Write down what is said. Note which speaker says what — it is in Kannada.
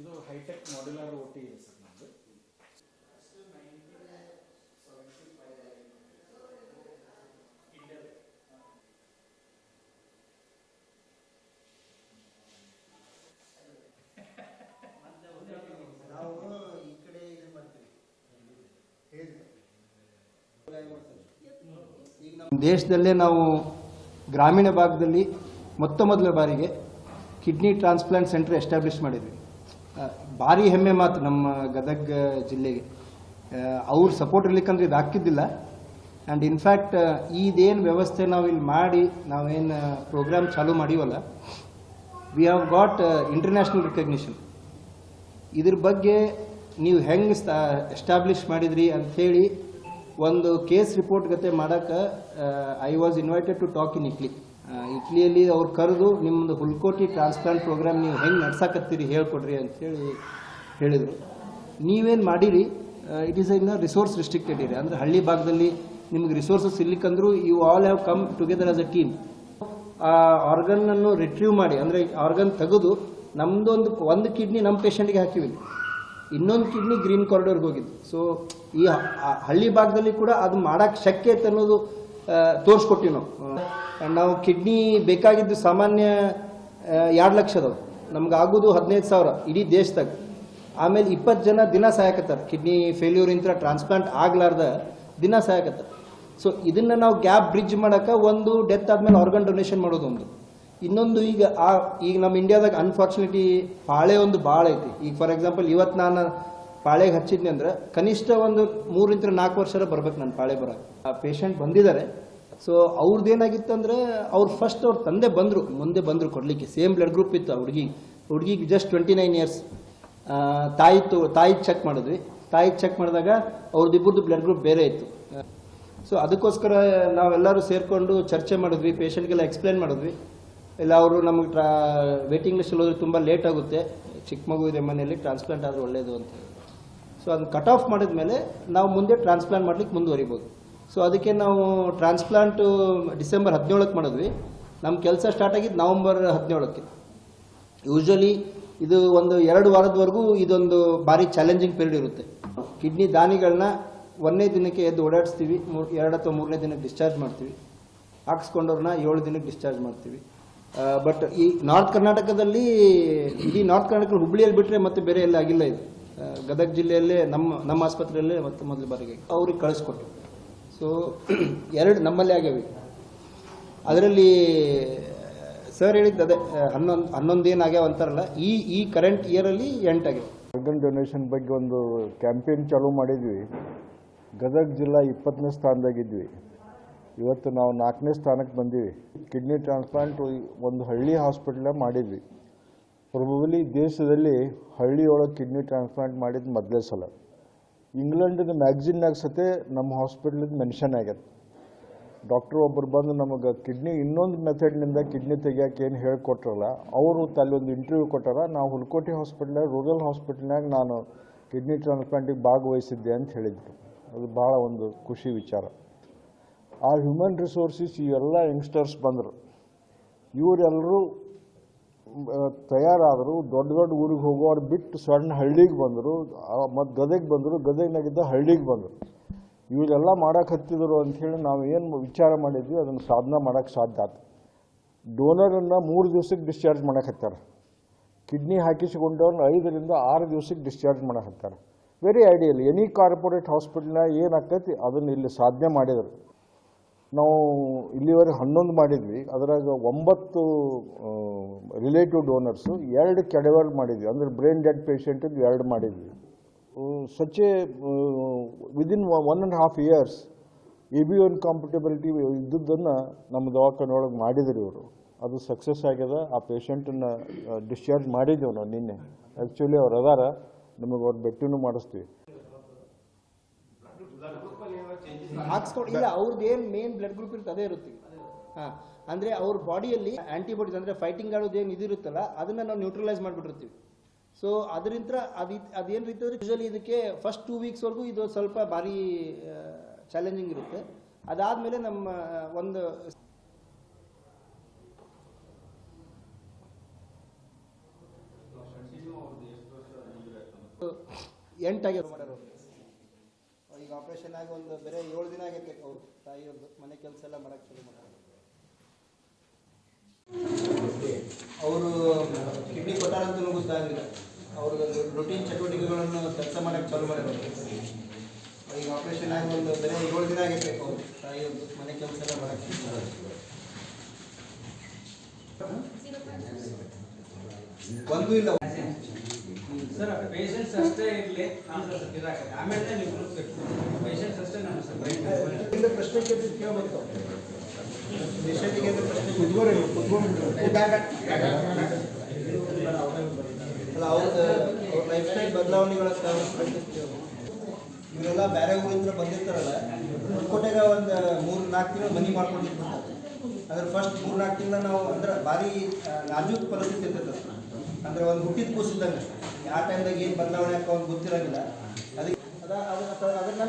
Speaker 1: ಇದು ಹೈಟೆಕ್ ಮಾಡ್ಯುಲರ್ ಒಟ್ಟಿಗೆ ಇದೆ ಸರ್
Speaker 2: ಇದು ಮಾಡ್ತೀವಿ. ಈಗ ನಮ್ಮ ದೇಶದಲ್ಲೇ ನಾವು ಗ್ರಾಮೀಣ ಭಾಗದಲ್ಲಿ ಮೊತ್ತ ಮೊದಲ ಬಾರಿಗೆ ಕಿಡ್ನಿ ಟ್ರಾನ್ಸ್ಪ್ಲಾಂಟ್ ಸೆಂಟರ್ ಎಸ್ಟಾಬ್ಲಿಷ್ ಮಾಡಿದ್ವಿ. ಭಾರಿ ಹೆಮ್ಮೆ ಮಾತು ನಮ್ಮ ಗದಗ ಜಿಲ್ಲೆಗೆ. ಅವ್ರ ಸಪೋರ್ಟ್ ಇರ್ಲಿಕ್ಕಂದ್ರೆ ಇದು ಆಗ್ತಿದ್ದಿಲ್ಲ. ಆ್ಯಂಡ್ ಇನ್ಫ್ಯಾಕ್ಟ್ ಇದೇನು ವ್ಯವಸ್ಥೆ ನಾವು ಇಲ್ಲಿ ಮಾಡಿ, ನಾವೇನು ಪ್ರೋಗ್ರಾಮ್ ಚಾಲೂ ಮಾಡೀವಲ್ಲ we have got international recognition ಇದ್ರ ಬಗ್ಗೆ ನೀವು ಹೆಂಗೆ ಎಸ್ಟಾಬ್ಲಿಷ್ ಮಾಡಿದ್ರಿ ಅಂಥೇಳಿ ಒಂದು ಕೇಸ್ ರಿಪೋರ್ಟ್ ಗತೆ ಮಾಡೋಕೆ I was invited to talk in Italy ಇಟ್ಲಿಯಲ್ಲಿ ಅವ್ರು ಕರೆದು ನಿಮ್ಮದು ಹುಲ್ಕೋಟಿ ಟ್ರಾನ್ಸ್ಪ್ಲಾಂಟ್ ಪ್ರೋಗ್ರಾಮ್ ನೀವು ಹೆಂಗೆ ನಡ್ಸಕತ್ತೀರಿ ಹೇಳ್ಕೊಡ್ರಿ ಅಂಥೇಳಿ ಹೇಳಿದರು. ನೀವೇನು ಮಾಡಿರಿ? It is in resource restricted ಇರಿ ಅಂದರೆ ಹಳ್ಳಿ ಭಾಗದಲ್ಲಿ ನಿಮ್ಗೆ resources ಇರ್ಲಿಕ್ಕಂದ್ರೂ you all have come together as a team ಆ ಆರ್ಗನ್ನನ್ನು ರಿಟ್ರೀವ್ ಮಾಡಿ, ಅಂದರೆ ಆರ್ಗನ್ ತೆಗೆದು ನಮ್ಮದೊಂದು ಒಂದು ಕಿಡ್ನಿ ನಮ್ಮ ಪೇಷಂಟ್ಗೆ ಹಾಕಿವಿ. ಇನ್ನೊಂದು ಕಿಡ್ನಿ ಗ್ರೀನ್ ಕಾರಿಡೋರ್ಗೆ ಹೋಗಿದ್ದು ಸೊ ಈ ಹಳ್ಳಿ ಭಾಗದಲ್ಲಿ ಕೂಡ ಅದು ಮಾಡೋಕ್ಕೆ ಶಕ್ಯ ಅನ್ನೋದು ತೋರಿಸ್ಕೊಟ್ಟಿವಿ ನಾವು ನಾವು ಕಿಡ್ನಿ ಬೇಕಾಗಿದ್ದು ಸಾಮಾನ್ಯ ಎರಡು ಲಕ್ಷ ಅದಾವೆ ನಮ್ಗೆ ಆಗೋದು ಹದಿನೈದು ಸಾವಿರ ಇಡೀ ದೇಶದಾಗ. ಆಮೇಲೆ ಇಪ್ಪತ್ತು ಜನ ದಿನ ಸಾಯಕತ್ತಾರೆ. ಕಿಡ್ನಿ ಫೇಲ್ಯೂರ್ ಇಂತ್ರ ಟ್ರಾನ್ಸ್ಪ್ಲಾಂಟ್ ಆಗ್ಲಾರ್ದ ದಿನ ಸಾಯಕತ್ತ ಸೊ ಇದನ್ನು ನಾವು ಗ್ಯಾಪ್ ಬ್ರಿಡ್ಜ್ ಮಾಡೋಕೆ ಒಂದು ಡೆತ್ ಆದಮೇಲೆ ಆರ್ಗನ್ ಡೊನೇಷನ್ ಮಾಡೋದು ಒಂದು. ಇನ್ನೊಂದು ಈಗ ಆ, ಈಗ ನಮ್ಮ ಇಂಡಿಯಾದಾಗ ಅನ್ಫಾರ್ಚುನೇಟ್ಲಿ ಭಾಳೇ ಒಂದು ಭಾಳ ಐತಿ. ಈಗ ಫಾರ್ ಎಕ್ಸಾಂಪಲ್ ಇವತ್ತು ನಾನು ಪಾಳೆಗೆ ಹಚ್ಚಿದ್ನಿ ಅಂದ್ರೆ ಕನಿಷ್ಠ ಒಂದು ಮೂರಿಂದ ನಾಲ್ಕು ವರ್ಷ ಬರ್ಬೇಕು ನಾನು ಪಾಳೆ ಬರೋಕೆ ಆ ಪೇಷಂಟ್ ಬಂದಿದ್ದಾರೆ. ಸೊ ಅವ್ರದ್ದು ಏನಾಗಿತ್ತು ಅಂದ್ರೆ ಅವ್ರು ಫಸ್ಟ್ ಅವ್ರ ತಂದೆ ಬಂದರು, ಮುಂದೆ ಬಂದರು ಕೊಡಲಿಕ್ಕೆ. ಸೇಮ್ ಬ್ಲಡ್ ಗ್ರೂಪ್ ಇತ್ತು ಹುಡುಗಿ. ಹುಡುಗಿಗೆ ಜಸ್ಟ್ ಟ್ವೆಂಟಿ ನೈನ್ ಇಯರ್ಸ್ ತಾಯಿ ತೋ ತಾಯಿಗೆ ಚೆಕ್ ಮಾಡಿದ್ವಿ. ತಾಯಿಗೆ ಚೆಕ್ ಮಾಡಿದಾಗ ಅವ್ರದ್ದಿಬ್ಬರದ್ದು ಬ್ಲಡ್ ಗ್ರೂಪ್ ಬೇರೆ ಇತ್ತು. ಸೊ ಅದಕ್ಕೋಸ್ಕರ ನಾವೆಲ್ಲರೂ ಸೇರಿಕೊಂಡು ಚರ್ಚೆ ಮಾಡಿದ್ವಿ ಪೇಷಂಟ್ಗೆಲ್ಲ ಎಕ್ಸ್ಪ್ಲೇನ್ ಮಾಡಿದ್ವಿ. ಇಲ್ಲ, ಅವರು ನಮಗೆ ಟ್ರಾ ವೇಟಿಂಗ್ ಲಿಸ್ಟಲ್ಲಿ ಹೋದ್ರೆ ತುಂಬ ಲೇಟ್ ಆಗುತ್ತೆ. ಚಿಕ್ಕ ಮಗು ಇದೆ ಮನೆಯಲ್ಲಿ ಟ್ರಾನ್ಸ್ಪ್ಲಾಂಟ್ ಆದರೂ ಒಳ್ಳೆಯದು ಅಂತ ಸೊ ಅದನ್ನು ಕಟ್ ಆಫ್ ಮಾಡಿದ ಮೇಲೆ ನಾವು ಮುಂದೆ ಟ್ರಾನ್ಸ್ಪ್ಲಾಂಟ್ ಮಾಡ್ಲಿಕ್ಕೆ ಮುಂದುವರಿಬೋದು. ಸೊ ಅದಕ್ಕೆ ನಾವು ಟ್ರಾನ್ಸ್ಪ್ಲಾಂಟು ಡಿಸೆಂಬರ್ ಹದಿನೇಳಕ್ಕೆ ಮಾಡಿದ್ವಿ. ನಮ್ಮ ಕೆಲಸ ಸ್ಟಾರ್ಟ್ ಆಗಿದ್ದು ನವಂಬರ್ ಹದಿನೇಳಕ್ಕೆ. ಯೂಶಲಿ ಇದು ಒಂದು ಎರಡು ವಾರದವರೆಗೂ ಇದೊಂದು ಭಾರಿ ಚಾಲೆಂಜಿಂಗ್ ಪೀರಿಯಡ್ ಇರುತ್ತೆ. ಕಿಡ್ನಿ ದಾನಿಗಳನ್ನ ಒಂದನೇ ದಿನಕ್ಕೆ ಎದ್ದು ಓಡಾಡಿಸ್ತೀವಿ. ಮೂರು, ಎರಡು ಅಥವಾ ಮೂರನೇ ದಿನಕ್ಕೆ ಡಿಸ್ಚಾರ್ಜ್ ಮಾಡ್ತೀವಿ. ಹಾಕ್ಸ್ಕೊಂಡವ್ರನ್ನ ಏಳು ದಿನಕ್ಕೆ ಡಿಸ್ಚಾರ್ಜ್ ಮಾಡ್ತೀವಿ. ಬಟ್ ಈ ನಾರ್ತ್ ಕರ್ನಾಟಕದಲ್ಲಿ ಇಡೀ ನಾರ್ತ್ ಕರ್ನಾಟಕ ಹುಬ್ಳಿಯಲ್ಲಿ ಬಿಟ್ಟರೆ ಮತ್ತೆ ಬೇರೆ ಎಲ್ಲ ಆಗಿಲ್ಲ ಇದು. ಗದಗ ಜಿಲ್ಲೆಯಲ್ಲೇ ನಮ್ಮ ನಮ್ಮ ಆಸ್ಪತ್ರೆಯಲ್ಲೇ ಮತ್ತೆ ಮೊದಲ ಬಾರಿಗೆ ಅವ್ರಿಗೆ ಕಳಿಸ್ಕೊಟ್ಟು ಸೊ ಎರಡು ನಮ್ಮಲ್ಲೇ ಆಗ್ಯಾವೆ. ಅದರಲ್ಲಿ, ಸರ್ ಹೇಳಿದ್ದು ಅದೇ ಹನ್ನೊಂದು ಹನ್ನೊಂದು ಏನು ಆಗ್ಯಾವ ಅಂತಾರಲ್ಲ, ಈ ಈ ಕರೆಂಟ್ ಇಯರಲ್ಲಿ ಎಂಟಾಗ್ಯಾವ
Speaker 3: ಆರ್ಗನ್ ಡೊನೇಷನ್ ಬಗ್ಗೆ ಒಂದು ಕ್ಯಾಂಪೇನ್ ಚಾಲೂ ಮಾಡಿದ್ವಿ. ಗದಗ ಜಿಲ್ಲಾ ಇಪ್ಪತ್ತನೇ ಸ್ಥಾನದಾಗಿದ್ವಿ. ಇವತ್ತು ನಾವು ನಾಲ್ಕನೇ ಸ್ಥಾನಕ್ಕೆ ಬಂದೀವಿ. ಕಿಡ್ನಿ ಟ್ರಾನ್ಸ್ಪ್ಲಾಂಟ್ ಒಂದು ಹಳ್ಳಿ ಹಾಸ್ಪಿಟ್ಲ ಮಾಡಿದ್ವಿ. ಪ್ರೊಬಲಿ ದೇಶದಲ್ಲಿ ಹಳ್ಳಿಯೊಳಗೆ ಕಿಡ್ನಿ ಟ್ರಾನ್ಸ್ಪ್ಲಾಂಟ್ ಮಾಡಿದ್ದು ಮೊದಲೇ ಸಲ. ಇಂಗ್ಲೆಂಡಿನ ಮ್ಯಾಗ್ಝಿನ್ನಾಗ ಸತೆ ನಮ್ಮ ಹಾಸ್ಪಿಟ್ಲಿದ್ದು ಮೆನ್ಷನ್ ಆಗ್ಯದ. ಡಾಕ್ಟರ್ ಒಬ್ಬರು ಬಂದು ನಮಗೆ ಕಿಡ್ನಿ ಇನ್ನೊಂದು ಮೆಥಡ್ನಿಂದ ಕಿಡ್ನಿ ತೆಗಿಯೋಕೆ ಏನು ಹೇಳ್ಕೊಟ್ರಲ್ಲ, ಅವರು ತಲ್ಲೊಂದು ಇಂಟರ್ವ್ಯೂ ಕೊಟ್ಟಾರ, ನಾವು ಹುಲ್ಕೋಟೆ ಹಾಸ್ಪಿಟ್ಲಾಗ ರೂರಲ್ ಹಾಸ್ಪಿಟ್ಲ್ನಾಗ ನಾನು ಕಿಡ್ನಿ ಟ್ರಾನ್ಸ್ಪ್ಲಾಂಟಿಗೆ ಭಾಗವಹಿಸಿದ್ದೆ ಅಂತ ಹೇಳಿದರು. ಅದು ಭಾಳ ಒಂದು ಖುಷಿ ವಿಚಾರ. ಆ ಹ್ಯೂಮನ್ ರಿಸೋರ್ಸಿಸ್ ಇವೆಲ್ಲ ಯಂಗ್ಸ್ಟರ್ಸ್ ಬಂದರು. ಇವರೆಲ್ಲರೂ ತಯಾರಾದರು, ದೊಡ್ಡ ದೊಡ್ಡ ಊರಿಗೆ ಹೋಗೋರು ಬಿಟ್ಟು ಸಣ್ಣ ಹಳ್ಳಿಗೆ ಬಂದರು ಮತ್ತು ಗದಗೆ ಬಂದರು, ಗದಗಿನಾಗಿದ್ದ ಹಳ್ಳಿಗೆ ಬಂದರು. ಇವರೆಲ್ಲ ಮಾಡಕ್ಕೆ ಹತ್ತಿದ್ರು ಅಂಥೇಳಿ ನಾವು ಏನು ವಿಚಾರ ಮಾಡಿದ್ವಿ, ಅದನ್ನು ಸಾಧನೆ ಮಾಡೋಕ್ಕೆ ಸಾಧ್ಯ ಆಯ್ತು ಡೋನರನ್ನು ಮೂರು ದಿವ್ಸಕ್ಕೆ ಡಿಸ್ಚಾರ್ಜ್ ಮಾಡಕ್ಕೆ ಹತ್ತಾರೆ ಕಿಡ್ನಿ ಹಾಕಿಸಿಕೊಂಡವ್ರನ್ನ ಐದರಿಂದ ಆರು ದಿವ್ಸಕ್ಕೆ ಡಿಸ್ಚಾರ್ಜ್ ಮಾಡಕ್ಕೆ ಹತ್ತಾರೆ ವೆರಿ ಐಡಿಯಲ್ ಎನಿ ಕಾರ್ಪೊರೇಟ್ ಹಾಸ್ಪಿಟ್ಲ್ನಾಗ ಏನಾಗ್ತೈತಿ ಅದನ್ನು ಇಲ್ಲಿ ಸಾಧನೆ ಮಾಡಿದರು. ನಾವು ಇಲ್ಲಿವರೆಗೆ ಹನ್ನೊಂದು ಮಾಡಿದ್ವಿ. ಅದರಾಗ ಒಂಬತ್ತು ರಿಲೇಟಿವ್ ಡೋನರ್ಸು ಎರಡು ಕೆಡವರ್ ಮಾಡಿದ್ವಿ. ಅಂದರೆ ಬ್ರೈನ್ ಡೆಡ್ ಪೇಷಂಟಿದ್ದು ಎರಡು ಮಾಡಿದ್ವಿ. Such a within one and half years A B one compatibility ಇದ್ದದ್ದನ್ನು ನಮ್ಮ ದವಾಖಾನೆ ಒಳಗೆ ಮಾಡಿದ್ರು ಇವರು. ಅದು ಸಕ್ಸಸ್ ಆಗ್ಯದ. ಆ ಪೇಷಂಟನ್ನು ಡಿಸ್ಚಾರ್ಜ್ ಮಾಡಿದ್ದೆವು ನಾವು ನಿನ್ನೆ. ಆ್ಯಕ್ಚುಲಿ ಅವ್ರು ಅದಾರ. ನಿಮಗೆ ಅವ್ರು ಭೇಟಿನೂ ಮಾಡಿಸ್ತೀವಿ.
Speaker 2: ಹಾಕ್ಸ್ಕೊಂಡು ಇಲ್ಲ ಅವ್ರದ್ದು ಏನು ಮೇನ್ ಬ್ಲಡ್ ಗ್ರೂಪ್ ಇರುತ್ತೆ ಅದೇ ಇರುತ್ತೆ. ಹಾಂ ಅಂದರೆ ಅವ್ರ ಬಾಡಿಯಲ್ಲಿ ಆ್ಯಂಟಿಬಾಡೀಸ್ ಅಂದರೆ ಫೈಟಿಂಗ್ ಆಡೋದು ಏನು ಇದಿರುತ್ತಲ್ಲ ಅದನ್ನು ನಾವು ನ್ಯೂಟ್ರಲೈಸ್ ಮಾಡಿಬಿಟ್ಟಿರ್ತೀವಿ. ಸೊ ಅದರಿಂದ ಅದು ಅದೇನು ರೀತಿ ಅಂದರೆ ಯೂಶಲಿ ಇದಕ್ಕೆ ಫಸ್ಟ್ ಟೂ ವೀಕ್ಸ್ವರೆಗೂ ಇದು ಸ್ವಲ್ಪ ಭಾರಿ ಚಾಲೆಂಜಿಂಗ್ ಇರುತ್ತೆ. ಅದಾದಮೇಲೆ ನಮ್ಮ ಒಂದು ಎಂಟಾಗಿ ಮಾಡ್ಯಾರ ಅವ್ರು ಈಗ ಆಪರೇಷನ್ ಆಗಿ ಒಂದು ಬೇರೆ ಏಳು ದಿನ ಆಗೈತೆ. ತಾಯಿ ತಾಯಿಯವ್ರದ್ದು ಮನೆ ಕೆಲಸ ಎಲ್ಲ ಮಾಡಕ್ಕೆ ಶುರು ಮಾಡ್ತಾರೆ. ಅವರು ಕಿಡ್ನಿ ಕೊಟ್ಟಾರಂತೂ ಗೊತ್ತಾಗಿಲ್ಲ ಅವ್ರದ್ದು ರೊಟೀನ್ ಚಟುವಟಿಕೆಗಳನ್ನು ಕೆಲಸ ಮಾಡಕ್ಕೆ ಚಾಲು ಮಾಡಬೇಕು ಈಗ ಆಪರೇಷನ್ ಆಗಿ ಒಂದು ಬೇರೆ ಏಳು ದಿನ ಆಗೈತೆ. ತಾಯಿ ತಾಯಿಯವ್ರದ್ದು ಮನೆ ಕೆಲಸ ಎಲ್ಲ ಮಾಡಕ್ಕೆ ಶುರು ಮಾಡ್ತಾರೆ. ಒಂದು ಇಲ್ಲ.
Speaker 1: ಸರ್ ಪೇಷಂಟ್ಸ್ ಅಷ್ಟೇ ಇರಲಿ. ಆಮೇಲೆ ನೀವು ಪೇಷಂಟ್ಸ್ ಅಷ್ಟೇ ನಮ್ಮ ಸರ್
Speaker 2: ಇಲ್ಲ ಪ್ರಶ್ನೆ ಕೇಳಿದ್ರೆ ಕೇಳ್ಬೇಕು ಪೇಷಂಟಿಗೆ ಪ್ರಶ್ನೆ ಅಲ್ಲ ಅವ್ರದ್ದು ಅವ್ರ ಲೈಫ್ ಸ್ಟೈಲ್ ಬದಲಾವಣೆಗಳ ಇವರೆಲ್ಲ ಬೇರೆ ಊರಿಂದ ಬಂದಿರ್ತಾರಲ್ಲ ಕೋಟೆಗ ಒಂದು ಮೂರು ನಾಲ್ಕು ತಿಂಗಳು ಮನಿ ಮಾಡ್ಕೊಂಡಿರ್ತಾರೆ. ಅದ್ರ ಫಸ್ಟ್ ಮೂರು ನಾಲ್ಕು ತಿಂಗಳ ನಾವು ಅಂದ್ರೆ ಭಾರಿ ನಾಜೂಕ್ ಪರಿಸ್ಥಿತಿ ಇರ್ತೈತೆ ಅಂದ್ರೆ ಒಂದು ಹುಟ್ಟಿದ ಕೂಸಿದ್ದಂಗೆ ಯಾವ ಟೈಮ್ದಾಗ ಏನು ಬದಲಾವಣೆ ಹಾಕೋ ಅವ್ನು ಗೊತ್ತಿರಂಗಿಲ್ಲ. ಅದಕ್ಕೆ ಅದ ಅದ ಅದನ್ನ